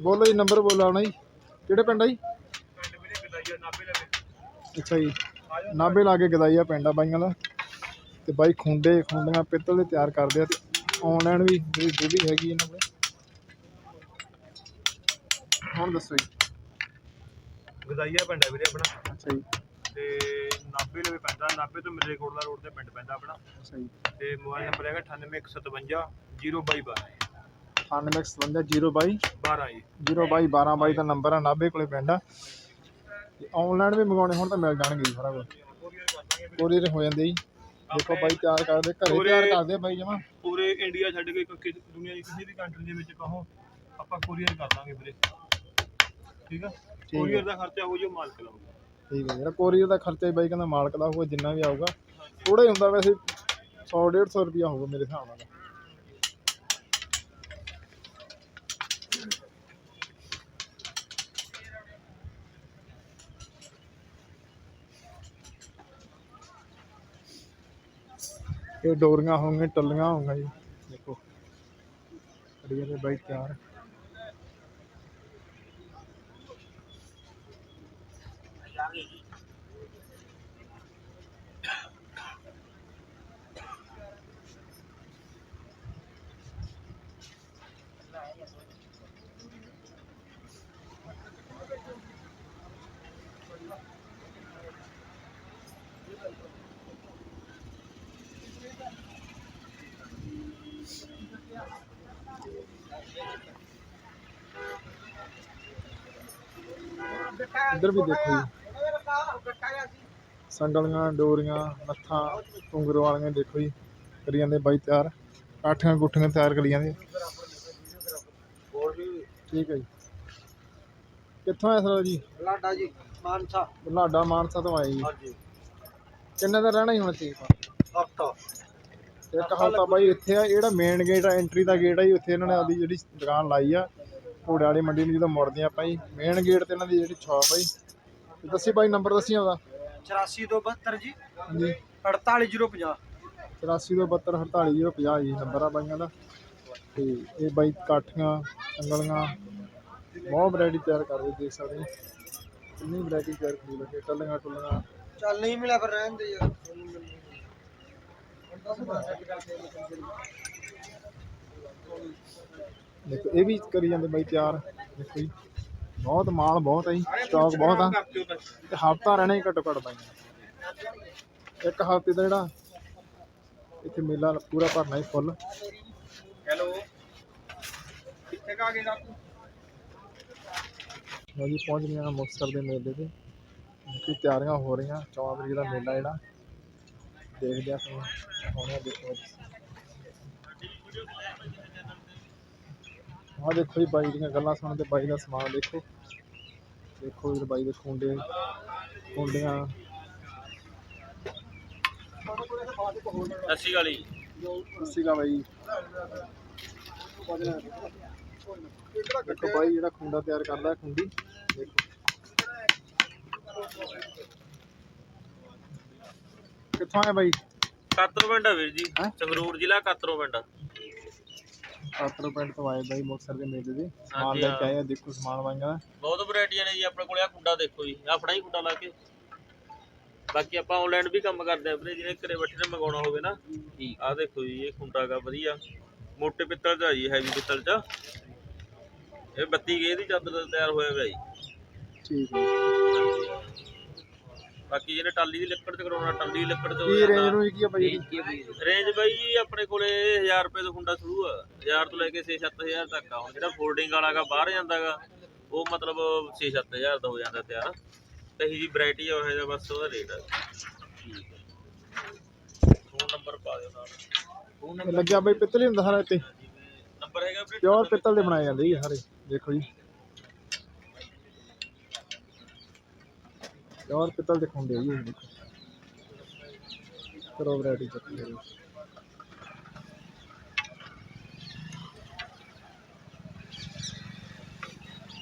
ਬੋਲੋ ਜੀ ਨੰਬਰ ਬੋਲੋ ਆਪਣਾ ਜੀ। ਕਿਹੜੇ ਪਿੰਡ ਆ ਜੀ? ਪਿੰਡ ਵੀਰੇ ਗਦਾਈਆ ਨਾਭੇ ਲਵੇ ਅੱਛਾ ਜੀ ਨਾਭੇ ਲਾਗੇ ਗਦਾਈਆ ਪਿੰਡ ਆ ਬਾਈਆਂ ਦਾ। ਤੇ ਬਾਈ ਖੁੰਡੇ ਖੁੰਡੀਆਂ ਪਿੱਤਲ ਦੇ ਤਿਆਰ ਕਰਦੇ ਆ ਤੇ ਆਨਲਾਈਨ ਵੀ ਜਿਹੜੀ ਡਿਊਟੀ ਹੈਗੀ ਇਹਨਾਂ ਕੋਲ। ਹੁਣ ਦੱਸੋ ਜੀ। ਗਦਾਈਆ ਪਿੰਡ ਹੈ ਵੀਰੇ ਆਪਣਾ। ਅੱਛਾ ਜੀ। ਤੇ ਨਾਭੇ ਲਵੇ ਪੈਂਦਾ ਨਾਭੇ ਤੋਂ ਮਿਰਜ਼ੇ ਕੋਟਲਾ ਰੋਡ ਤੇ ਪਿੰਡ ਪੈਂਦਾ ਆਪਣਾ। ਅੱਛਾ ਜੀ। ਤੇ ਮੋਬਾਈਲ ਨੰਬਰ ਹੈਗਾ 9857 022 9857 12 ਜੀ। 022 1222 ਦਾ ਨੰਬਰ ਆ ਨਾਭੇ ਕੋਲੇ ਪਿੰਡ ਆ। ਤੇ ਆਨਲਾਈਨ ਵੀ ਮੰਗਾਉਣੇ ਹੁਣ ਤਾਂ ਮਿਲ ਜਾਣਗੇ ਜੀ ਸਾਰਾ ਕੁਝ ਕੋਰੀਅਰ ਹੋ ਜਾਂਦੇ ਜੀ। ਦੇਖੋ ਬਾਈ ਤਿਆਰ ਕਰਦੇ ਘਰੇ ਤਿਆਰ ਕਰਦੇ ਬਾਈ ਜਮਾ। ਪੂਰੇ ਇੰਡੀਆ ਛੱਡ ਕੇ ਕੋਈ ਦੁਨੀਆ ਦੀ ਕਿਸੇ ਵੀ ਕੰਟਰੀ ਦੇ ਵਿੱਚ ਕਹੋ ਆਪਾਂ ਕੋਰੀਅਰ ਕਰ ਦਾਂਗੇ ਵੀਰੇ। ਠੀਕ ਆ? ਕੋਰੀਅਰ ਦਾ ਖਰਚਾ ਹੋ ਜੋ ਮਾਲਕ ਲਾਊਗਾ। ਠੀਕ ਹੈ ਜਿਹੜਾ ਕੋਰੀਅਰ ਦਾ ਖਰਚਾ ਹੀ ਬਾਈ ਕਹਿੰਦਾ ਮਾਲਕ ਦਾ ਹੋਊਗਾ ਜਿੰਨਾ ਵੀ ਆਊਗਾ। ਥੋੜਾ ਹੀ ਹੁੰਦਾ ਵੈਸੇ 100 150 ਰੁਪਿਆ ਹੋਊਗਾ ਮੇਰੇ ਹਿਸਾਬ ਨਾਲ। ਇਹ ਡੋਰੀਆਂ ਹੋਣਗੀਆਂ ਟੱਲੀਆਂ ਹੋਣਗੀਆਂ ਜੀ। ਦੇਖੋ ਕੜੀਆਂ ਦੇ ਬਾਈ ਤਿਆਰ। ਇੱਧਰ ਵੀ ਦੇਖੋ ਜੀ। ਸੰਗਲੀਆਂ ਡੋਰੀਆਂ ਨੱਥਾਂ ਘੁੰਗਰ ਵਾਲੀਆਂ ਦੇਖੋ ਜੀ। ਕਰੀ ਜਾਂਦੇ ਬਾਈ ਤਿਆਰ। ਕਾਠੀਆਂ ਗੁੱਠੀਆਂ ਤਿਆਰ ਕਰੀ ਜਾਂਦੇ। ਠੀਕ ਹੈ ਜੀ। ਕਿੱਥੋਂ ਆਇਆ ਸਰ ਜੀ? ਲਾਡਾ ਜੀ ਮਾਨਸਾ। ਬੁਲਾਡਾ ਮਾਨਸਾ ਤੋਂ ਆਏ ਜੀ। ਹਾਂਜੀ। ਕਿੰਨੇ ਦਾ ਰਹਿਣਾ ਹੀ ਹੁਣ ਠੀਕ ਹਫਤਾ ਇੱਕ ਹਫਤਾ ਬਾਈ ਇੱਥੇ ਆ ਜਿਹੜਾ ਮੇਨ ਗੇਟ ਆ ਐਂਟਰੀ ਦਾ ਗੇਟ ਆ ਜੀ ਉੱਥੇ ਇਹਨਾਂ ਨੇ ਆਪਦੀ ਜਿਹੜੀ ਦੁਕਾਨ ਲਾਈ ਆ। ਘੋੜੇ ਵਾਲੀ ਮੰਡੀ ਨੂੰ ਜਦੋਂ ਮੁੜਦੇ ਆਪਾਂ ਜੀ ਮੇਨ ਗੇਟ ਤੇ ਇਹਨਾਂ ਦੀ ਜਿਹੜੀ ਸ਼ਾਪ ਆ ਜੀ। ਦੱਸੀ ਬਾਈ ਨੰਬਰ ਦੱਸੀ ਆਉਂਦਾ 8472 ਜੀ। ਹਾਂਜੀ। 48050 84 ਤੋਂ 72 48 050 ਜੀ ਨੰਬਰ ਆ ਬਾਈਆਂ ਦਾ। ਤੇ ਇਹ ਬਾਈ ਕਾਠੀਆਂ ਸੰਗਲੀਆਂ ਬਹੁਤ ਵੈਰਾਈਟੀ ਤਿਆਰ ਕਰਦੇ ਦੇਖ ਸਕਦੇ ਹੋ। ਕਿੰਨੀ ਵੈਰਾਈਟੀ ਤਿਆਰ ਕਰੀ ਲੱਗੇ ਟੱਲੀਆਂ ਟੁੱਲੀਆਂ। ਚੱਲ ਨਹੀਂ ਮਿਲਿਆ ਫਿਰ ਰਹਿਣ ਦੇ ਯਾਰ। ਦੇਖੋ ਇਹ ਵੀ ਕਰੀ ਜਾਂਦੇ ਬਾਈ ਤਿਆਰ। ਦੇਖੋ ਜੀ ਬਹੁਤ ਮਾਲ ਬਹੁਤ ਹੈ ਜੀ ਸਟਾਕ ਬਹੁਤ ਆ। ਤੇ ਹਫਤਾ ਰਹਿਣਾ ਹੀ ਘੱਟੋ ਘੱਟ ਬਾਈਆਂ ਇੱਕ ਹਫ਼ਤੇ ਦਾ ਜਿਹੜਾ ਇੱਥੇ ਮੇਲਾ ਪੂਰਾ ਭਰਨਾ ਹੀ ਫੁੱਲ ਹੈਲੋ। ਕਿੱਥੇ ਕਾ ਗਏ ਕਾਕੂ ਲਓ ਜੀ ਪਹੁੰਚ ਗਏ ਹਾਂ ਮੁਕਤਸਰ ਦੇ ਮੇਲੇ ਤੇ। ਕਿ ਤਿਆਰੀਆਂ ਹੋ ਰਹੀਆਂ 14 ਤਰੀਕ ਦਾ ਮੇਲਾ ਜਿਹੜਾ। ਦੇਖਦੇ ਆ ਆ ਦੇਖੋ ਆਹ ਦੇਖੋ ਜੀ ਬਾਈ ਦੀਆਂ ਗੱਲਾਂ ਸੁਣ ਤੇ ਬਾਈ ਦਾ ਸਮਾਨ ਦੇਖੋ। ਦੇਖੋ ਇਹ ਬਾਈ ਦੇ ਖੁੰਡੇ ਖੁੰਡੀਆਂ। ਸਤਿ ਸ਼੍ਰੀ ਅਕਾਲ ਜੀ। ਸੀਗਾ ਬਾਈ। ਦੇਖੋ ਬਾਈ ਜਿਹੜਾ ਖੁੰਡਾ ਤਿਆਰ ਕਰਦਾ ਖੁੰਡੀ। ਦੇਖੋ। ਕਿੱਥੋਂ ਆਇਆ ਬਾਈ? ਕਾਤਰੋ ਪਿੰਡ ਆ ਵੀਰ ਜੀ? ਸੰਗਰੂਰ ਜ਼ਿਲ੍ਹਾ ਕਾਤਰੋ ਪਿੰਡ ਕਾਤਰੋ ਪਿੰਡ ਤੋਂ ਆਏ ਬਾਈ ਮੁਕਤਸਰ ਦੇ ਮੇਲੇ ਦੇ। ਸਮਾਨ ਲੈ ਕੇ ਆਏ ਆ ਦੇਖੋ ਸਮਾਨ ਵਾਂਗਾ ਬਹੁਤ ਵੈਰਾਈਟੀਆਂ ਨੇ ਜੀ ਆਪਣੇ ਕੋਲੇ ਆ ਕੁੰਡਾ ਦੇਖੋ ਜੀ ਆਪਣਾ ਹੀ ਕੁੰਡਾ ਲਾ ਕੇ। ਬਾਕੀ ਆਪਾਂ ਆਨਲਾਈਨ ਵੀ ਕੰਮ ਕਰਦੇ ਆ ਵੀਰੇ ਜਿਹਨੇ ਘਰੇ ਬੈਠੇ ਨੇ ਮੰਗਾਉਣਾ ਹੋਵੇ ਨਾ। ਆਹ ਦੇਖੋ ਜੀ ਇਹ ਕੁੰਡਾ ਗਾ ਵਧੀਆ। ਮੋਟੇ ਪਿੱਤਲ ਦਾ ਜੀ ਹੈਵੀ ਪਿੱਤਲ ਚ। ਇਹ 32 ਗੇ ਦੀ ਚਾਦਰ ਦਾ ਤਿਆਰ ਹੋਇਆ ਹੋਇਆ ਜੀ। ਠੀਕ ਹੈ। ਬਾਕੀ ਜਿਹਨੇ ਟਾਲੀ ਦੀ ਲੱਕੜ ਚ ਕਰਾਉਣਾ ਟਾਲੀ ਦੀ ਲੱਕੜ ਚ ਹੋ ਕੀ ਰੇਂਜ ਨੂੰ ਕੀ ਆ ਬਾਈ ਇਹਦੀ? ਰੇਂਜ ਬਾਈ ਜੀ ਆਪਣੇ ਕੋਲੇ 1000 ਰੁਪਏ ਤੋਂ ਕੁੰਡਾ ਸ਼ੁਰੂ ਆ। 1000 ਤੋਂ ਲੈ ਕੇ 6-7000 ਤੱਕ ਆ। ਹੁਣ ਜਿਹੜਾ ਫੋਲਡਿੰਗ ਵਾਲਾ ਗਾ ਬਾਹਰ ਜਾਂਦਾਗਾ ਉਹ ਮਤਲਬ 6-7000 ਦਾ ਹੋ ਜਾਂਦਾ ਤਿਆਰ। ਤੇ ਇਹੀ ਜੀ ਵੈਰਾਈਟੀ ਆ ਉਹ ਜਿਹਾ ਬਸ ਉਹਦਾ ਰੇਟ ਆ। ਫੋਨ ਨੰਬਰ ਪਾ ਦਿਓ ਨਾਲ। ਲੱਗਿਆ ਬਾਈ ਪਿੱਤਲ ਹੀ ਹੁੰਦਾ ਸਾਰਾ ਇੱਥੇ। ਨੰਬਰ ਹੈਗਾ ਵੀਰੇ ਪਿਓਰ ਪਿੱਤਲ ਦੇ ਬਣਾਏ ਜਾਂਦੇ ਜੀ ਸਾਰੇ ਦੇਖੋ ਜੀ। ਪਿਓਰ ਪਿੱਤਲ ਦੇ ਖੁੰਡੇ ਜੀ ਇਹ। ਦੇਖੋ ਕਰੋ ਵੈਰਾਈਟੀ ਚੱਕੀ ਹੋਈ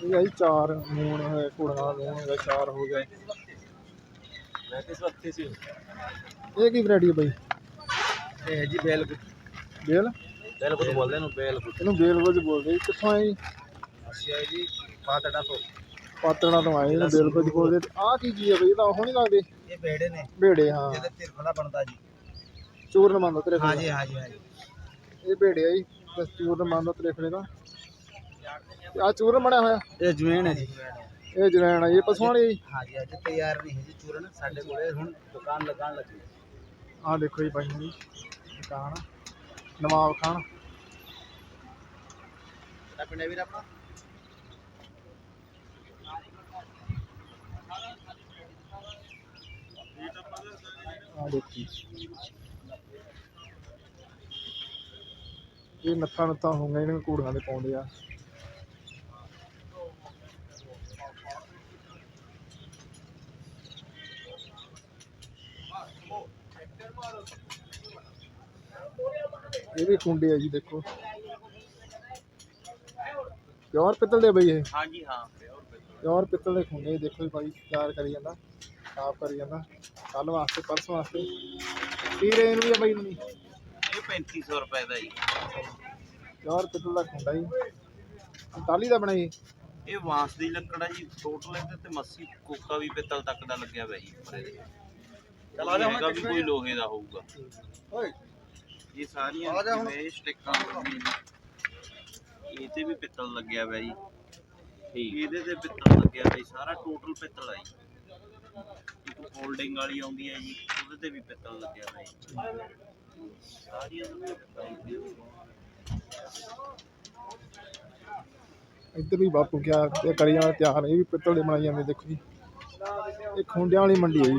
ਇਹ ਆਈ ਚਾਰ ਮੂਣ ਹੈ ਘੋੜਾ ਮੂਣ ਹੋ ਚਾਰ ਹੋ ਗਏ ਮੈਂ ਕਿਸ ਵਕਤ ਸੀ? ਇਹ ਕੀ ਵੈਰਾਈਟੀ ਹੈ ਬਾਈ? ਇਹ ਹੈ ਜੀ ਬੇਲ ਬੇਲ? ਬੇਲ ਕੋ ਬੋਲਦੇ ਨੂੰ ਬੇਲ ਇਹਨੂੰ ਬੇਲ ਵਜ ਬੋਲਦੇ ਕਿੱਥੋਂ ਆਏ ਜੀ? ਅੱਛਾ ਜੀ ਪਾਤੜਾ ਤੋਂ। ਪਾਤਣਾ ਤੋਂ ਆਏ ਨੇ ਜੀ ਕੋਲ ਦੇ ਆ ਕੀ ਚੀਜ਼ ਹੈ ਬਈ ਇਹ ਤਾਂ ਉਹ ਨਹੀਂ ਲੱਗਦੇ। ਇਹ ਬੇੜੇ ਨੇ। ਭੇੜੇ ਹਾਂ। ਜਿਹਦੇ ਤਿਰਖਲਾ ਬਣਦਾ ਜੀ। ਚੂਰਨ ਮੰਨਦਾ ਤੇਰੇ ਹਾਂ ਜੀ ਹਾਂ ਜੀ ਹਾਂ ਜੀ ਇਹ ਭੇੜੇ ਆ ਜੀ ਤੇ ਚੂਰਨ ਮੰਨਦਾ ਤੇਰੇ ਦਾ ਆ ਚੂਰਨ ਬਣਿਆ ਹੋਇਆ? ਇਹ ਜਵੇਨ ਹੈ ਜੀ। ਇਹ ਜਵੈਣ ਆ ਇਹ ਪਸ਼ੂਆਂ ਵਾਲੀ ਹਾਂ ਜੀ? ਅੱਜ ਤਿਆਰ ਨਹੀਂ ਹੈ ਜੀ ਚੂਰਨ ਸਾਡੇ ਕੋਲੇ ਹੁਣ ਦੁਕਾਨ ਲਗਾਉਣ ਲੱਗੀ। ਆ ਦੇਖੋ ਜੀ ਬਾਈ ਜੀ ਦੁਕਾਨ ਨਵਾਬ ਖਾਨ। ਪਿੰਡ ਵੀਰ ਆਪਣਾ? ਆ ਦੇਖੀ। ਇਹ ਨੱਥਾ ਨੱਥਾ ਹੋਊਗਾ ਇਹਨਾਂ ਕੂੜੀਆਂ ਦੇ ਪਾਉਂਦੇ ਆ। ਇਹ ਵੀ ਕੁੰਡੇ ਆ ਜੀ ਦੇਖੋ। ਪਿਓਰ ਪਿੱਤਲ ਦੇ ਬਈ ਇਹ। ਹਾਂਜੀ ਹਾਂ ਪਿਓਰ ਪਿੱਤਲ ਦੇ ਖੁੰਡੇ ਦੇਖੋ ਜੀ ਭਾਈ ਤਿਆਰ ਕਰੀ ਜਾਂਦਾ। ਸਾਫ਼ ਕਰੀ ਜਾਂਦਾ। ਕੱਲ ਵਾਸਤੇ ਪਰਸ ਵਾਸਤੇ। ਕੀ ਰੇਂਜ ਵੀ ਆ ਬਾਈ ਨੂੰ ਇਹ 3500 ਰੁਪਏ ਦਾ ਜੀ। ਪਿਓਰ ਪਿੱਤਲ ਦਾ ਖੁੰਡਾ ਜੀ। ਟਾਲੀ ਦਾ ਬਣਾਈ ਇਹ ਵਾਂਸ ਦੀ ਲੱਕੜ ਹੈ ਜੀ ਟੋਟਲ ਇਹਦੇ ਤੇ ਮੱਸੀ ਕੋਕਾ ਵੀ ਪਿੱਤਲ ਤੱਕ ਦਾ ਲੱਗਿਆ ਹੋਇਆ ਜੀ। ਉੱਪਰ ਇਹਦੇ ਚਲ ਆ ਜਾ ਹੁਣ ਵੀ ਕੋਈ ਲੋਹੇ ਦਾ ਹੋਊਗਾ। ਓਏ। ਇਹ ਸਾਰੀਆਂ ਆ। ਜਿਵੇਂ ਸਟਿੱਕਾਂ ਇਹ ਤੇ ਵੀ ਪਿੱਤਲ ਲੱਗਿਆ ਹੋਇਆ ਜੀ। ਠੀਕ ਇਹਦੇ ਤੇ ਪਿੱਤਲ ਲੱਗਿਆ ਹੋਇਆ ਸਾਰਾ ਟੋਟਲ ਪਿੱਤਲ ਆ ਜੀ। ਫੋਲਡਿੰਗ ਵਾਲੀ ਆਉਂਦੀ ਹੈ ਜੀ, ਉਹਦੇ ਤੇ ਵੀ ਪਿੱਤਲ ਲੱਗਿਆ ਹੋਇਆ ਜੀ ਸਾਰੀਆਂ ਉਹਦੇ ਪਿੱਤਲ ਲੱਗੀਆਂ ਇੱਧਰ ਵੀ ਬਾਪੂ ਕਿਆ ਤੇ ਕੜੀਆਂ ਵਾਲਾ ਤਿਆਰ ਇਹ ਵੀ ਪਿੱਤਲ ਦੇ ਬਣਾਈ ਜਾਂਦੇ ਦੇਖੋ ਜੀ। ਇਹ ਖੁੰਡਿਆਂ ਵਾਲੀ ਮੰਡੀ ਹੈ ਜੀ।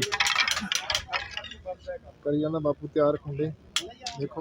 ਕਰੀ ਜਾਂਦਾ ਬਾਪੂ ਤਿਆਰ ਖੁੰਡੇ, ਦੇਖੋ।